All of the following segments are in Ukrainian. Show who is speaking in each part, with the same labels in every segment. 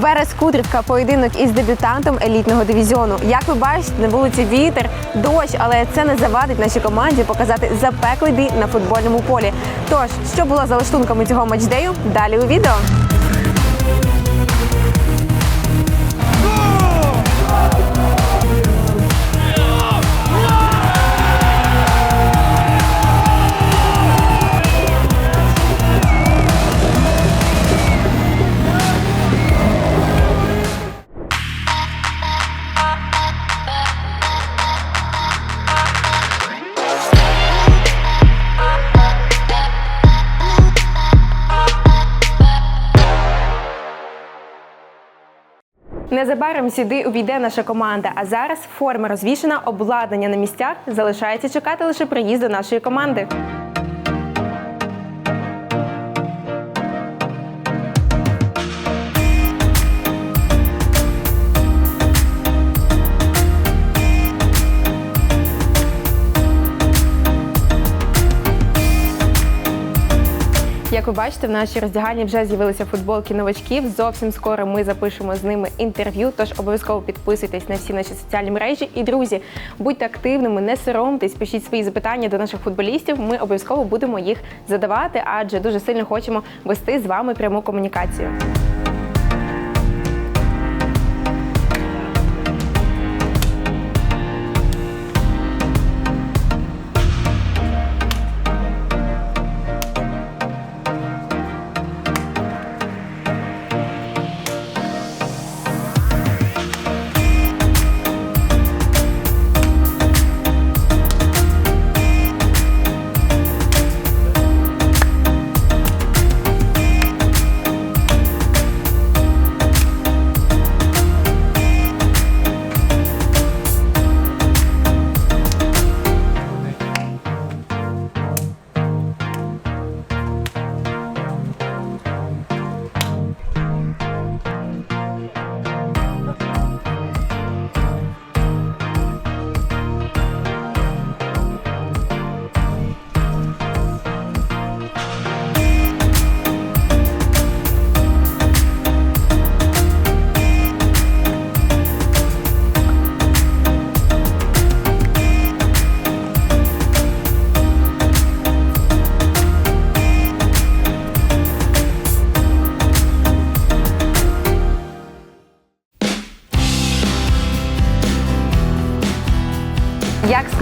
Speaker 1: Верес Кудрівка поєдинок із дебютантом елітного дивізіону. Як ви бачите, на вулиці вітер, дощ, але це не завадить нашій команді показати запеклий бій на футбольному полі. Тож, що було за лаштунками цього матчдею? Далі у відео. Незабаром сюди увійде наша команда. А зараз форма розвішена, обладнання на місцях. Залишається чекати лише приїзду нашої команди. Як ви бачите, в нашій роздягальні вже з'явилися футболки новачків. Зовсім скоро ми запишемо з ними інтерв'ю. Тож обов'язково підписуйтесь на всі наші соціальні мережі. І друзі, будьте активними, не соромтесь, пишіть свої запитання до наших футболістів. Ми обов'язково будемо їх задавати, адже дуже сильно хочемо вести з вами пряму комунікацію.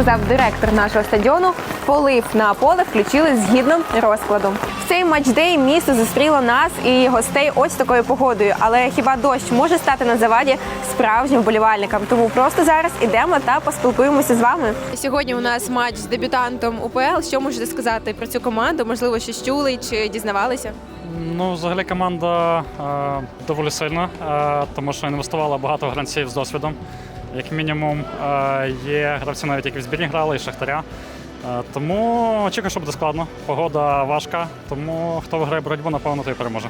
Speaker 1: Сказав директор нашого стадіону, полив на поле включили згідно розкладу. В цей матчдей місто зустріло нас і гостей ось такою погодою. Але хіба дощ може стати на заваді справжнім вболівальникам? Тому просто зараз ідемо та поспілкуємося з вами. Сьогодні у нас матч з дебютантом УПЛ. Що можете сказати про цю команду? Можливо, щось чули чи дізнавалися?
Speaker 2: Ну, взагалі команда е, доволі сильна, е, тому що інвестувала багато гравців з досвідом. Як мінімум, е, є гравці, навіть які в збірні грали, і Шахтаря. Е, тому очікую, що буде складно. Погода важка, тому хто виграє боротьбу, напевно, той переможе.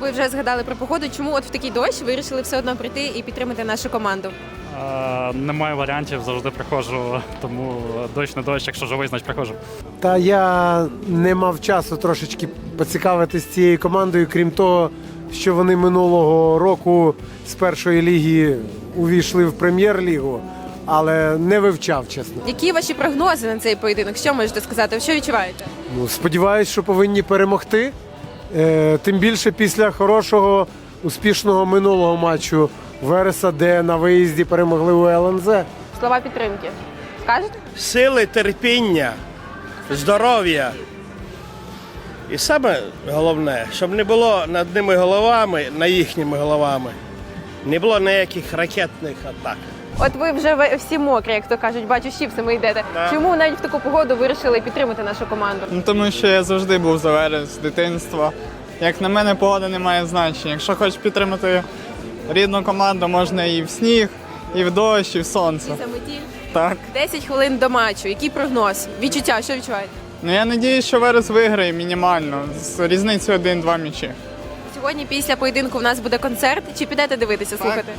Speaker 1: Ви вже згадали про погоду. Чому от в такий дощ вирішили все одно прийти і підтримати нашу команду?
Speaker 2: Е, немає варіантів, завжди приходжу, тому дощ не дощ, якщо живий, значить приходжу.
Speaker 3: Та я не мав часу трошечки поцікавитись цією командою, крім того, що вони минулого року з першої ліги увійшли в прем'єр-лігу, але не вивчав, чесно.
Speaker 1: Які ваші прогнози на цей поєдинок? Що можете сказати? Що відчуваєте?
Speaker 3: Ну, сподіваюсь, що повинні перемогти. Е, тим більше після хорошого, успішного минулого матчу Вереса, де на виїзді перемогли у ЛНЗ.
Speaker 1: Слова підтримки. Скажете?
Speaker 4: сили, терпіння, здоров'я. І саме головне, щоб не було над ними головами, на їхніми головами, не було ніяких ракетних атак.
Speaker 1: От ви вже всі мокрі, як то кажуть, бачу, щіпсами йдете.
Speaker 4: Да.
Speaker 1: Чому навіть в таку погоду вирішили підтримати нашу команду?
Speaker 5: Ну, тому що я завжди був за Верес з дитинства. Як на мене, погода не має значення. Якщо хочеш підтримати рідну команду, можна і в сніг, і в дощ, і в сонце.
Speaker 1: Заметіль.
Speaker 5: Так.
Speaker 1: 10 хвилин до матчу. Який прогноз? Відчуття, що відчуваєте?
Speaker 5: Ну я надіюсь, що Верес виграє мінімально з різницею 1-2 м'ячі.
Speaker 1: Сьогодні після поєдинку в нас буде концерт. Чи підете дивитися, слухати?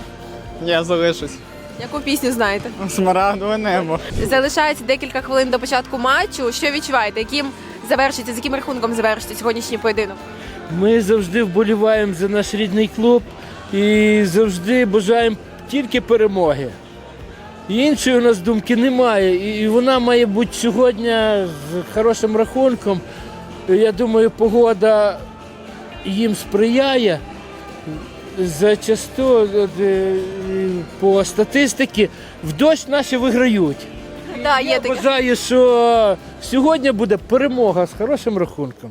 Speaker 5: Я залишусь.
Speaker 1: Яку пісню знаєте?
Speaker 5: Смарагдове небо.
Speaker 1: Залишається декілька хвилин до початку матчу. Що відчуваєте? Яким завершиться, з яким рахунком завершиться сьогоднішній поєдинок?
Speaker 6: Ми завжди вболіваємо за наш рідний клуб. і завжди бажаємо тільки перемоги. Іншої у нас думки немає. І вона має бути сьогодні з хорошим рахунком. Я думаю, погода їм сприяє. Зачасту е, по статистиці в дощ наші виграють.
Speaker 1: Да, є
Speaker 6: Я
Speaker 1: таке.
Speaker 6: вважаю, що сьогодні буде перемога з хорошим рахунком.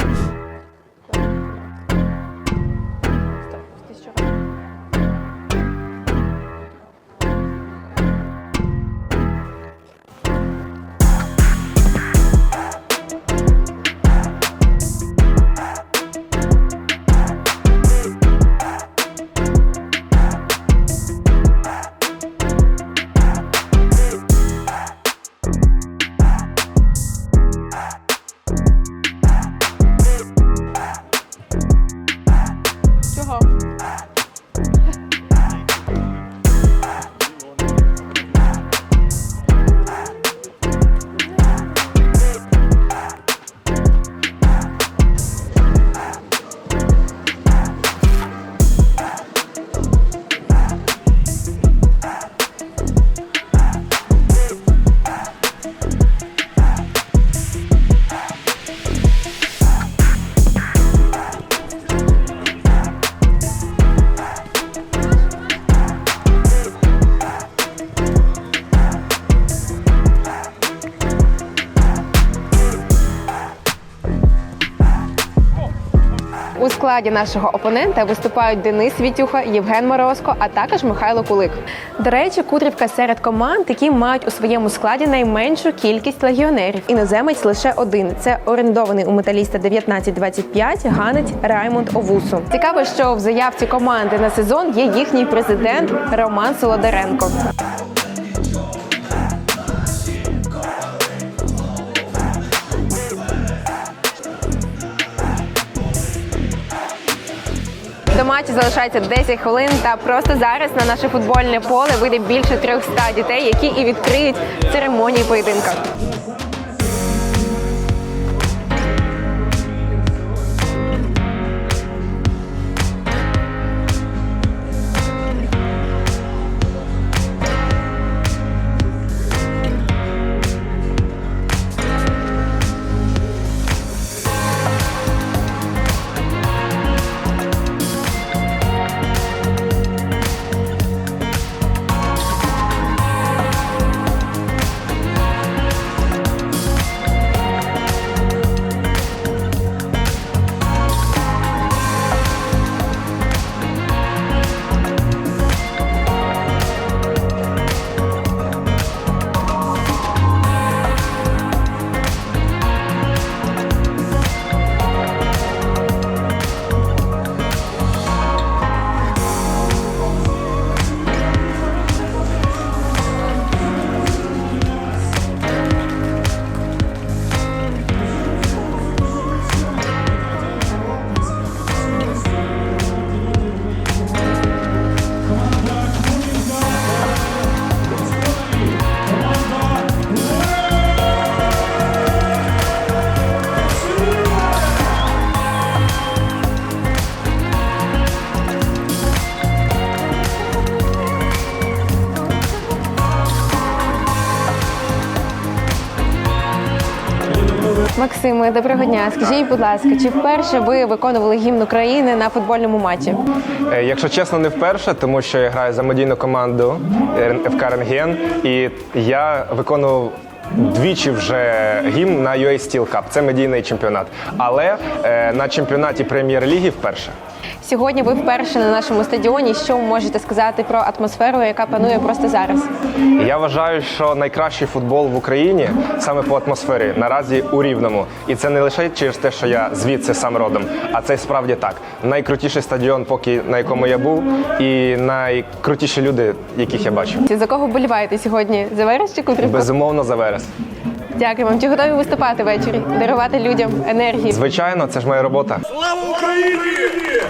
Speaker 1: Складі нашого опонента виступають Денис Вітюха, Євген Морозко, а також Михайло Кулик. До речі, Кудрівка серед команд, які мають у своєму складі найменшу кількість легіонерів. Іноземець лише один. Це орендований у металіста 1925 ганець Раймонд Овусу. Цікаво, що в заявці команди на сезон є їхній президент Роман Солодаренко. Матчу залишається 10 хвилин, та просто зараз на наше футбольне поле вийде більше 300 дітей, які і відкриють церемонії поєдинка. Максиме, доброго дня. Скажіть, будь ласка, чи вперше ви виконували гімн України на футбольному матчі?
Speaker 7: Е, Якщо чесно, не вперше, тому що я граю за медійну команду ФК Рентген, і я виконував. Двічі вже гімн на UA Steel Cup. Це медійний чемпіонат. Але е, на чемпіонаті прем'єр-ліги вперше.
Speaker 1: Сьогодні ви вперше на нашому стадіоні. Що ви можете сказати про атмосферу, яка панує просто зараз?
Speaker 7: Я вважаю, що найкращий футбол в Україні саме по атмосфері наразі у рівному. І це не лише через те, що я звідси сам родом, а це справді так. Найкрутіший стадіон, поки на якому я був, і найкрутіші люди, яких я бачив.
Speaker 1: За кого боліваєте сьогодні? За Верес чи Кудрівку?
Speaker 7: Безумовно, за верес.
Speaker 1: Дякую вам. Чи готові виступати ввечері? Дарувати людям енергії?
Speaker 7: Звичайно, це ж моя робота.
Speaker 8: Нагороджений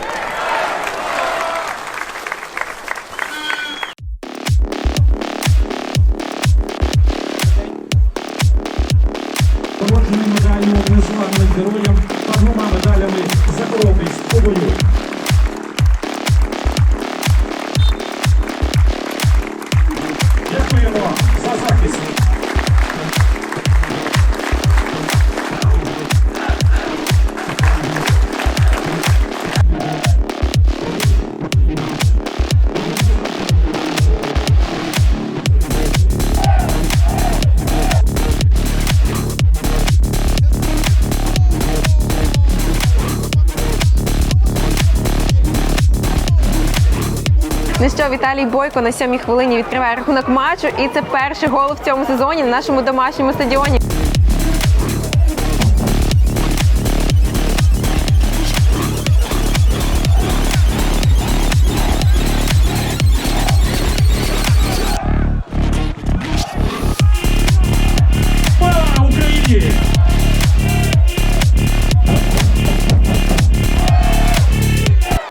Speaker 1: що, Віталій Бойко на сьомій хвилині відкриває рахунок матчу, і це перший гол в цьому сезоні на нашому домашньому стадіоні.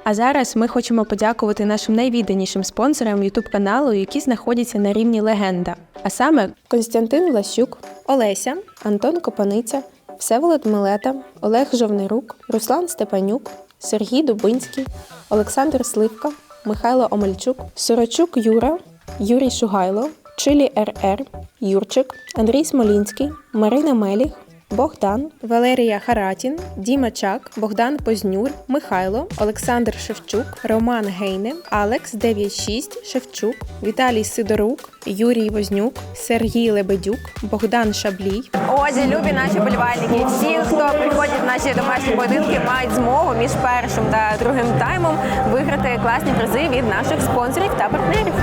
Speaker 1: А зараз ми хочемо подякувати нашим найвідданішим спонсорам youtube каналу, які знаходяться на рівні легенда. А саме Константин Влащук, Олеся, Антон Копаниця, Всеволод Милета, Олег Жовнирук, Руслан Степанюк, Сергій Дубинський, Олександр Сливка, Михайло Омельчук, Сорочук Юра, Юрій Шугайло, Чилі РР, Юрчик, Андрій Смолінський, Марина Меліх, Богдан, Валерія Харатін, Діма Чак, Богдан Познюр, Михайло, Олександр Шевчук, Роман Гейне, Алекс 96, Шевчук, Віталій Сидорук, Юрій Вознюк, Сергій Лебедюк, Богдан Шаблій. Отже, любі наші болівальники, всі, хто приходять в наші домашні поєдинки, мають змогу між першим та другим таймом виграти класні призи від наших спонсорів та партнерів.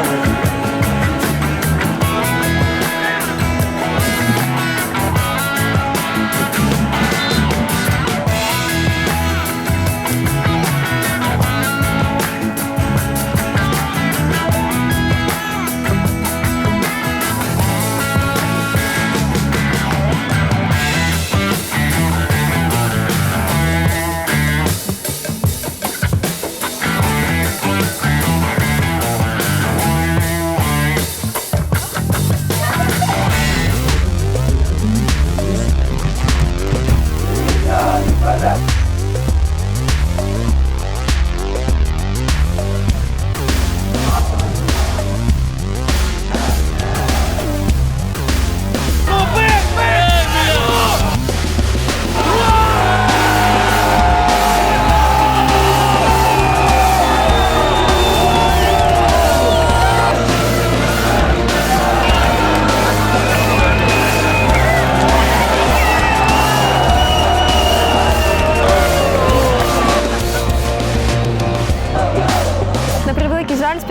Speaker 1: На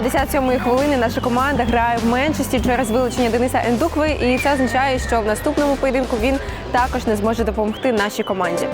Speaker 1: 57-ї хвилини наша команда грає в меншості через вилучення Дениса Ендукви, і це означає, що в наступному поєдинку він також не зможе допомогти нашій команді.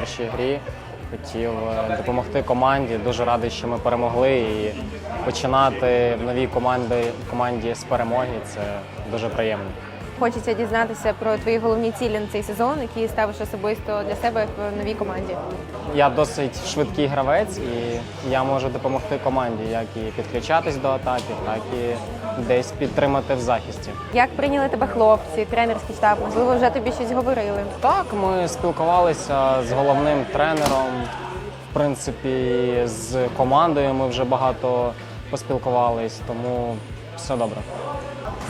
Speaker 9: Першій грі. Хотів е, допомогти команді. Дуже радий, що ми перемогли. І починати в новій команді, команді з перемоги це дуже приємно.
Speaker 1: Хочеться дізнатися про твої головні цілі на цей сезон, які ставиш особисто для себе в новій команді.
Speaker 9: Я досить швидкий гравець, і я можу допомогти команді, як і підключатись до атаки, так і десь підтримати в захисті.
Speaker 1: Як прийняли тебе хлопці, тренерський штаб? Можливо, вже тобі щось говорили.
Speaker 9: Так, ми спілкувалися з головним тренером. В принципі, з командою ми вже багато поспілкувались, тому все добре.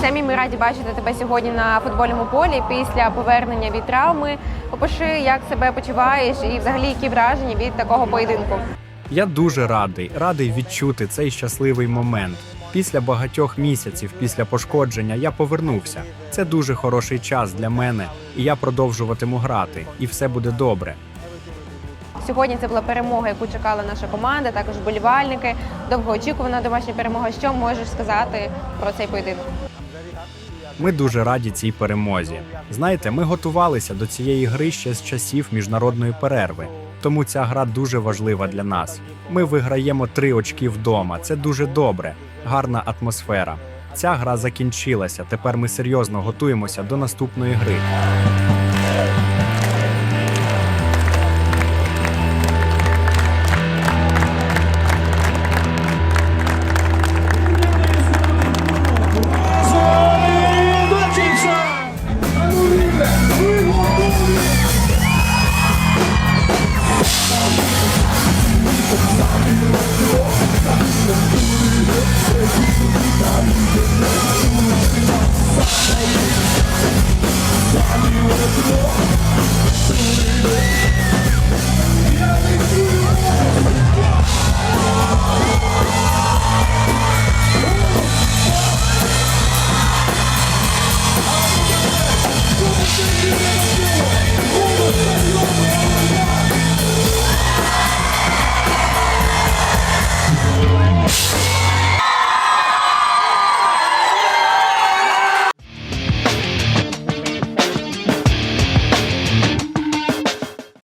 Speaker 1: Самі ми раді бачити тебе сьогодні на футбольному полі після повернення від травми. Опиши, як себе почуваєш, і взагалі які враження від такого поєдинку.
Speaker 10: Я дуже радий, радий відчути цей щасливий момент. Після багатьох місяців після пошкодження я повернувся. Це дуже хороший час для мене, і я продовжуватиму грати, і все буде добре.
Speaker 1: Сьогодні це була перемога, яку чекала наша команда, також болівальники. Довгоочікувана домашня перемога. Що можеш сказати про цей поєдинок?
Speaker 10: Ми дуже раді цій перемозі. Знаєте, ми готувалися до цієї гри ще з часів міжнародної перерви. Тому ця гра дуже важлива для нас. Ми виграємо три очки вдома. Це дуже добре, гарна атмосфера. Ця гра закінчилася. Тепер ми серйозно готуємося до наступної гри.